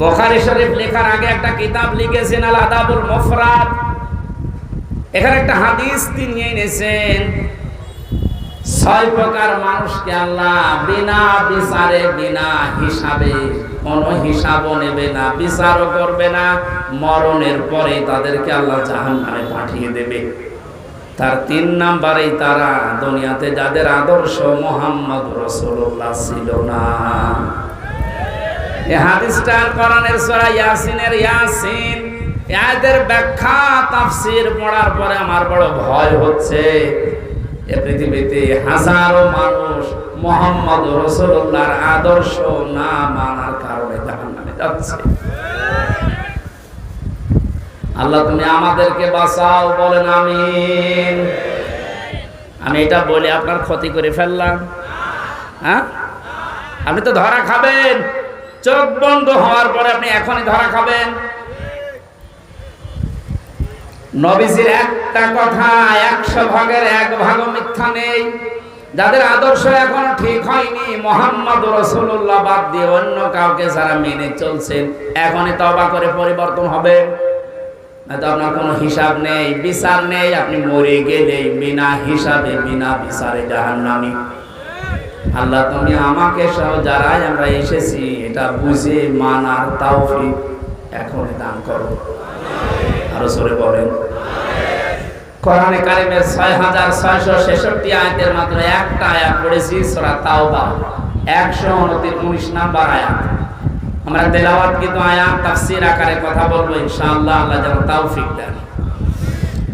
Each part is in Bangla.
বুখারী শরীফ লেখার আগে একটা কিতাব লিখেছেন, আল আদাবুল মুফরাদ। এখানে একটা হাদিস তিনি এনেছেন, ছয় প্রকার মানুষকে আল্লাহ বিনা বিচারে, বিনা হিসাবে কোন নেবে না, বিচারও করবে না, মরণের পরে তাদেরকে আল্লাহ জাহান্নামে পাঠিয়ে দেবে। তার তিন নাম্বারেই তারা দুনিয়াতে যাদের আদর্শ মোহাম্মদ রসুল্লাহ ছিল না। ইয়াসিনের ইয়াসিন। এদের ব্যাখ্যা পড়ার পরে আমার বড় ভয় হচ্ছে। মানুষ মোহাম্মদ আদর্শ না মানার কারণে যাচ্ছে। আল্লাহ, তুমি আমাদেরকে বাঁচাও, বলেন আমিন। আমি এটা বলে আপনার ক্ষতি করে ফেললাম। হ্যাঁ? আপনি তো ধরা খাবেন। চোখ বন্ধ হওয়ার পরে আপনি এখনই ধরা খাবেন। নবীজির একটা কথা, একশো ভাগের এক ভাগ মিথ্যা নেই। যাদের আদর্শ এখনও ঠিক হয়নি, মোহাম্মদ রসুল্লাহ বাদ দিয়ে অন্য কাউকে যারা মেনে চলছেন, এখনই তবা করে পরিবর্তন হবে। হয়তো আপনার কোনো হিসাব নেই, বিচার নেই, আপনি মরে গেলেই বিনা হিসাবে, বিনা বিচারে জাহান্নামী। আল্লাহ তুমি আমাকে সহ যারাই আমরা এসেছি, এটা বুঝে মানার তাওফিক এখন দান করো। আরও সরে বলেন। কোরআনে কারিমের ছয় হাজার ছয়শো ছেষট্টি মাত্র একটা আয়াত পড়েছি, সোরা তাওবা। একশো উনিশ নাম্বার আয়াত। আমরা তেলাওয়াত কিন্তু আয়াত, তাফসীর আকারে কথা বলব, ইনশাআল্লাহ, আল্লাহ যেন তাওফিক দেন।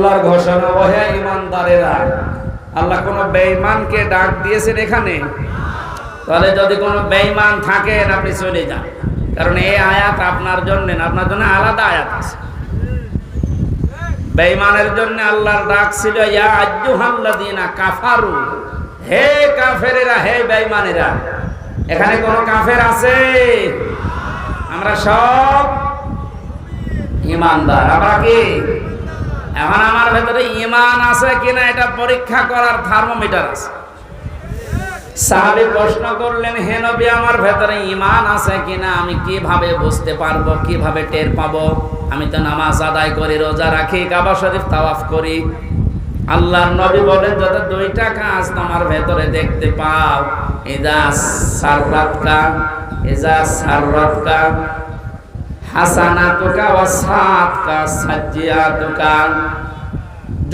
আল্লাহর ঘোষণা বহে ইমানদারেরা আল্লাহ কোন বেঈমানকে ডাক দিয়েছেন এখানে? তাহলে যদি কোনো বেঈমান থাকেন, আপনি চলে যান। কারণ এই আয়াত আপনার জন্য আপনার জন্য আলাদা আয়াত আছে। বেঈমানের জন্য আল্লাহর ডাক ছিল, ইয়া আজ্জুহাল্লাযিনা কাফারু হে কাফেরেরা, হে বেঈমানেরা। এখানে কোন কাফের আছে? আমরা সব ইমানদার আমরা কি? এখন আমার ভেতরে ইমান আছে কিনা এটা পরীক্ষা করার থার্মোমিটার আছে। সাহাবী প্রশ্ন করলেন, হে নবী, আমার ভেতরে ইমান আছে কিনা? আমি কীভাবে বুঝতে পারব? কীভাবে টের পাবো? আমি তো নামাজ আদায় করি, রোজা রাখি, কাবা শরীফ তাওয়াফ করি। আল্লাহর নবী বলেন, যত দুইটা কাজ তোমার ভেতরে দেখতে পাও এজা সাররাতকা এজা সাররাতকা হাসানাতুকা ওয়া সাতকা সাজ্জিয়াতুকা।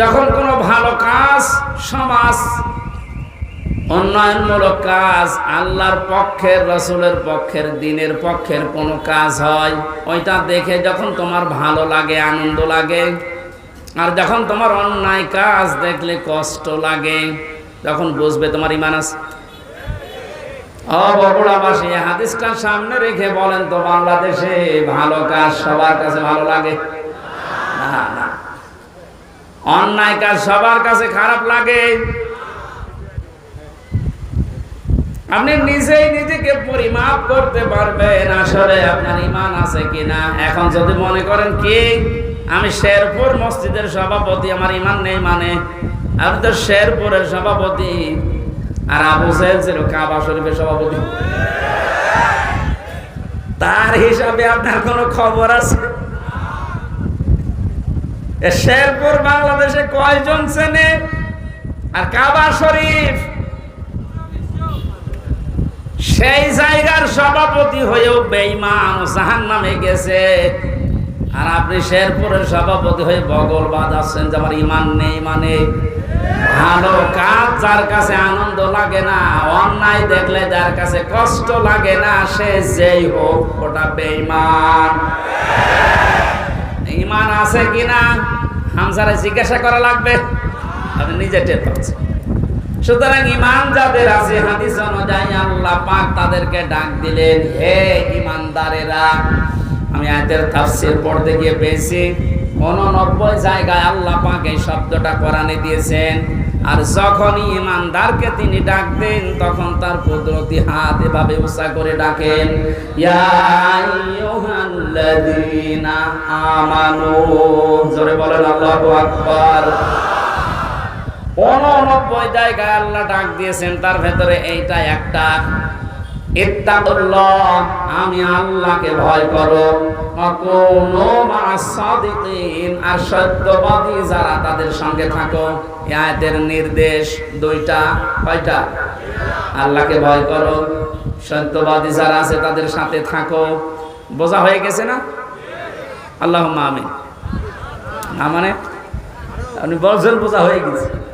যখন কোনো ভালো কাজ, সমাজ, উন্নয়নমূলক কাজ আল্লাহর পক্ষের, রসুলের পক্ষের, দিনের পক্ষের কোনো কাজ হয়, ওইটা দেখে যখন তোমার ভালো লাগে, আনন্দ লাগে, আর যখন তোমার অন্যায় কাজ দেখলে কষ্ট লাগে, তখন বুঝবে তোমার ইমান আছে। সামনে রেখে বলেন তো, বাংলাদেশে ভালো কাজ সবার কাছে ভালো লাগে? অন্যায় কাজ সবার কাছে খারাপ লাগে। আপনি নিজেই নিজেকে পরিমাপ করতে পারবেন, আসলে আপনার ইমান আছে কিনা। এখন যদি মনে করেন কি, আমি শেরপুর মসজিদের সভাপতি, আমার ইমান নেই মানে। আপনি তো শেরপুরের সভাপতি আর আবু সাহেব ছিল কাবা শরীফের সভাপতি। তার হিসাবে আপনার কোনো খবর আছে? শেরপুর বাংলাদেশে কয়জন চেনে আর কাবা শরীফ? সেই জায়গার সভাপতি হয়েও বেইমান জাহান নামে গেছে। আর আপনি শেরপুরের সভাপতি হয়ে বগল বাজাচ্ছেন যে আমার ইমান নেই মানে ভালো কাজ যার কাছে আনন্দ লাগে না, অন্যায় দেখলে যার কাছে কষ্ট লাগে না, সে যেই হোক ওটা বেইমান ইমান আছে কিনা হামসারে জিজ্ঞাসা করা লাগবে। আপনি নিজে টের পাচ্ছেন। সুতরাং ইমান যাদের আছে, হাদিস অনুযায়ী আল্লাহ পাক তাদেরকে ডাক দিলেন, হে ইমানদারেরা আমি আয়াতের তাফসীর পড়তে গিয়ে পেয়েছি। উননব্বই জায়গায় আল্লাহ পাক এই শব্দটা কোরআনে দিয়েছেন, আর যখনই ইমানদারকে তিনি ডাক দেন, তখন তার কুদরতি হাত এভাবে উঁচা করে ডাকেন আমানু। জোরে বলেন, আল্লাহু আকবার। উননব্বই জায়গায় আল্লাহ ডাক দিয়েছেন, তার ভেতরে এইটা একটা। ইত্তাকুল্লাহ, আমি আল্লাহকে ভয় করো। অকুনু মা'আস সাদিকিন, আর সত্যবাদী যারা তাদের সঙ্গে থাকো। এই আয়াতের নির্দেশ দুইটা, কয়টা? আল্লাহকে ভয় করো। সত্যবাদী যারা আছে তাদের সাথে থাকো। বোঝা হয়ে গেছে না? আল্লাহ আমিন। না মানে? আপনি বলছেন বোঝা হয়ে গেছে।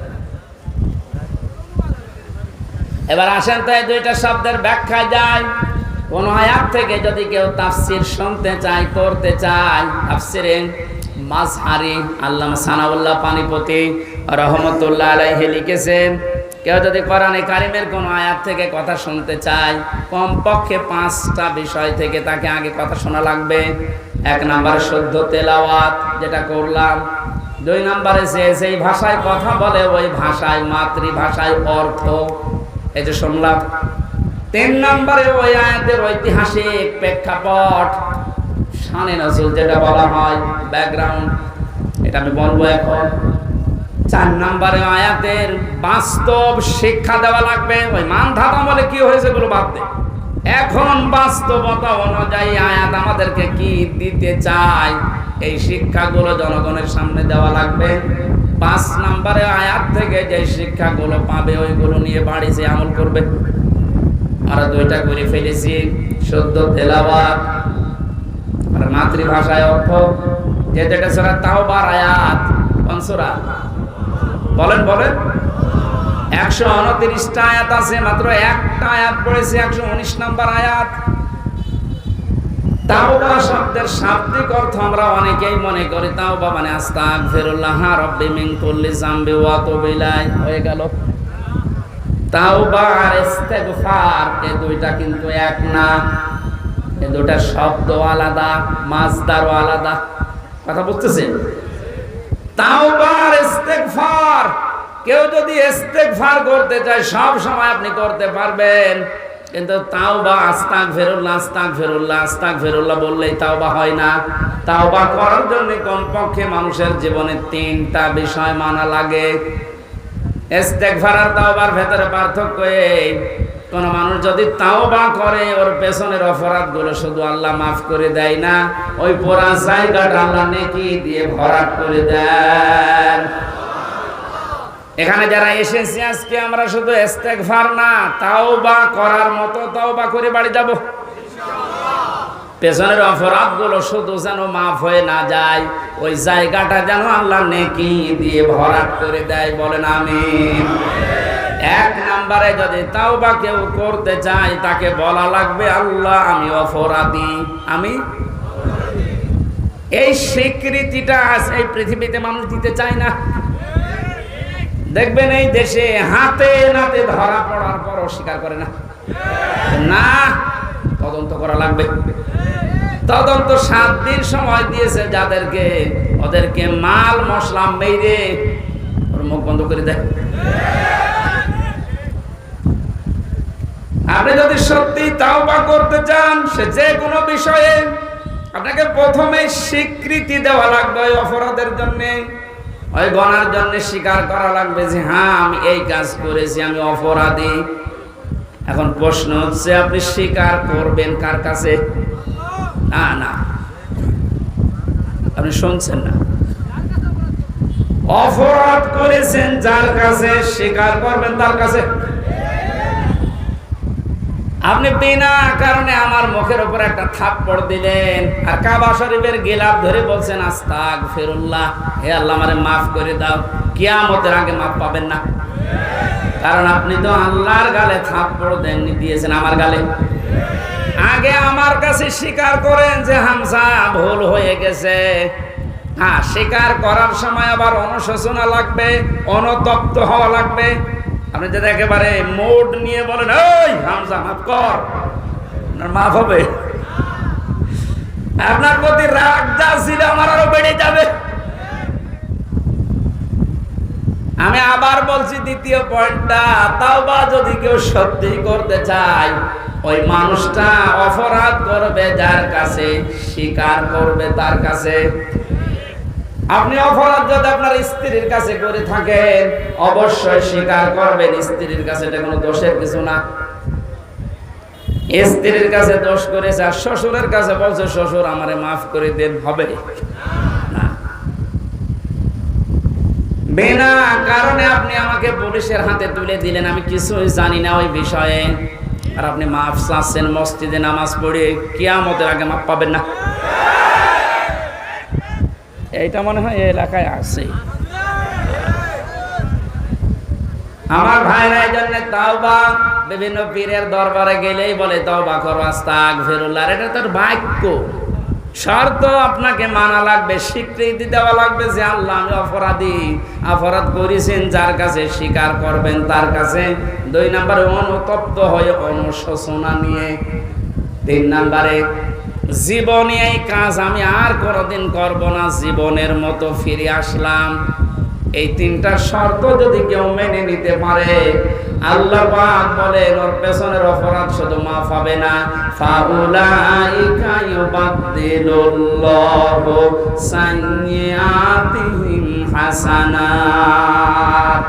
এবার আসেন তো এই দুইটা শব্দের ব্যাখ্যা যায় কোন আয়াত থেকে যদি কেউ তাফসির শুনতে চায় করতে চায়, তাফসিরে মাঝহারি আল্লামা সানাউল্লাহ পানিপতি রহমতুল্লাহ আলাইহি লিখেছেন, কেউ যদি কোরআনে কারিমের কোন আয়াত থেকে কথা শুনতে চায়, কমপক্ষে পাঁচটা বিষয় থেকে তাকে আগে কথা শোনা লাগবে। এক নাম্বার শুদ্ধ তেলাওয়াত যেটা করলাম। দুই নম্বরে সে সেই ভাষায় কথা বলে, ওই ভাষায়, মাতৃভাষায় অর্থ এই যে শুনলাম, তিন নম্বরে ওই আয়াতের ঐতিহাসিক প্রেক্ষাপট, শানে নজরুল যেটা বলা হয় ব্যাকগ্রাউন্ড এটা আমি বলব এখন। চার নম্বরে আয়াতের বাস্তব শিক্ষা দেওয়া লাগবে, ওই মান ধাতা বলে কি হয়েছে গুলো বাদ দে। এখন বাস্তবতা অনুযায়ী আয়াত আমাদেরকে কি দিতে চায়? এই শিক্ষাগুলো জনগণের সামনে দেওয়া লাগবে। পাঁচ নম্বরে আয়াত থেকে যে শিক্ষাগুলো পাবে, ওইগুলো নিয়ে বাড়ি যে আমল করবে। আমরা দুইটা করে ফেলেছি। শুদ্ধ তেলাবাদ আর মাতৃভাষায় অর্থ। যে যেটা সেটা তাও বার আয়াত বলেন বলেন। একশো উনত্রিশটা আয়াত আছে, মাত্র একটা আয়াত পড়েছে, একশো উনিশ নম্বর আয়াত। তাওবা শব্দের শাব্দিক অর্থ আমরা অনেকেই মনে করি মানে তুবু হয়ে গেল। দুইটা কিন্তু এক না। দুইটা শব্দ আলাদা, মাজদারও আলাদা। কথা বুঝতেছেন? ইস্তেগফার কেউ যদি ইস্তেগফার করতে চায়, সব সময় আপনি করতে পারবেন। কিন্তু তাওবা আস্তাক ফেরুল্লাহ আস্তাক ফেরুল্লাহ আস্তাক ফেরুল্লাহ বললেই তাওবা হয় না। তাওবা করার জন্য কমপক্ষে মানুষের জীবনে তিনটা বিষয় মানা লাগে। ইস্তেগফার আর তাওবার ভেতরে পার্থক্য এই, কোন মানুষ যদি তাও বা করে, ওর পেছনের অপরাধগুলো শুধু আল্লাহ মাফ করে দেয় না, ওই পোড়া জায়গাটা আল্লাহ নেকি দিয়ে ভরাট করে দেন। এখানে যারা এসেছি আজকে, আমরা শুধু ইস্তেগফার না তাও বা করার মতো তাও বা করে বাড়ি যাব। পেছনের অপরাধগুলো শুধু যেন মাফ হয়ে না যায়, ওই জায়গাটা যেন আল্লাহ নেকি দিয়ে ভরাট করে দেয়, বলেন আমি এক নম্বরে যদি তাও বা কেউ করতে চায়, তাকে বলা লাগবে, আল্লাহ আমি অপরাধী। আমি? এই স্বীকৃতিটা এই পৃথিবীতে মানুষ দিতে চায় না। দেখবেন এই দেশে হাতে নাতে ধরা পড়ার পর অস্বীকার করে না। না, তদন্ত করা লাগবে। তদন্ত সাত দিন সময় দিয়েছে যাদেরকে, ওদেরকে মাল, মশলা মেরে ওর মুখ বন্ধ করে দেয়। আপনি যদি সত্যি তাওবা করতে চান, সে যে কোনো বিষয়ে আপনাকে প্রথমে স্বীকৃতি দেওয়া লাগবে অপরাধের জন্যে। ওই গণার জন্য স্বীকার করা লাগবে যে হ্যাঁ আমি এই কাজ করেছি, আমি অপরাধী। এখন প্রশ্ন হচ্ছে, আপনি স্বীকার করবেন কার কাছে? না না। আপনি শুনছেন না। অপরাধ করেছেন যার কাছে, স্বীকার করবেন তার কাছে। আপনি বিনা কারণে আমার মুখের উপর একটা থাপ্পড় দিলেন। আর কাবা শরীফের গিলাপ ধরে বলছেন আস্তাক ফেরুল্লাহ হে আল্লাহ আমারে মাফ করে দাও, কিয়ামতের আগে মাফ পাবেন না। কারণ আপনি তো আল্লাহর গালে থাপ্পড় দেননি, দিয়েছেন আমার গালে। আগে আমার কাছে স্বীকার করেন যে হামসা ভুল হয়ে গেছে। হ্যাঁ স্বীকার করার সময় আবার অনুশোচনা লাগবে, অনতপ্ত হওয়া লাগবে। আপনি যদি একেবারে মোড নিয়ে বলেন, এই, হামজা, মাফ কর মাফ হবে। আপনার প্রতি রাগ যা ছিল আমার আরও বেড়ে যাবে। আমি আবার বলছি, দ্বিতীয় পয়েন্টটা তাও বা যদি কেউ সত্যি করতে চায়, ওই মানুষটা অপরাধ করবে যার কাছে, স্বীকার করবে তার কাছে। আপনি অপরাধ যদি আপনার স্ত্রীর কাছে করে থাকেন, অবশ্যই স্বীকার করবেন, স্ত্রীর কাছে এটা কোনো দোষের কিছু না। স্ত্রীর কাছে দোষ করেছে আর শ্বশুরের কাছে বলছে, শ্বশুর, আমারে মাফ করে দেন, হবে। বিনা কারণে আপনি আমাকে পুলিশের হাতে তুলে দিলেন, আমি কিছুই জানি না ওই বিষয়ে। আর আপনি মাফ চাচ্ছেন, মসজিদে নামাজ পড়ে কিয়ামতের আগে মাফ পাবেন না। এইটা মনে হয় এলাকায় আছে। আমার ভাইরা এই জন্য তাওবা, বিভিন্ন পীরের দরবারে গেলেই বলে, তাওবা করো আস্তাক ফেরুল্লাহ এটা তোর বাক্য শর্ত আপনাকে মানা লাগবে, স্বীকৃতি দেওয়া লাগবে যে, আল্লাহ, আমি অপরাধী। অপরাধ করেছেন, যার কাছে স্বীকার করবেন, তার কাছে দুই নম্বরে অনুতপ্ত হয়ে অনুশোচনা নিয়ে, তিন নম্বরে জীবনে এই কাজ আমি আর কোনোদিন করব না, জীবনের মতো ফিরে আসলাম। এই তিনটা শর্ত যদি কেউ মেনে নিতে পারে, আল্লাহ পাক বলেন, ওর পেছনের অপরাধ শুধু মাফ হবে না। ফাউলাইকা ইউবাদদিলুল্লাহু সাইয়্যাতিহিম হাসানাত।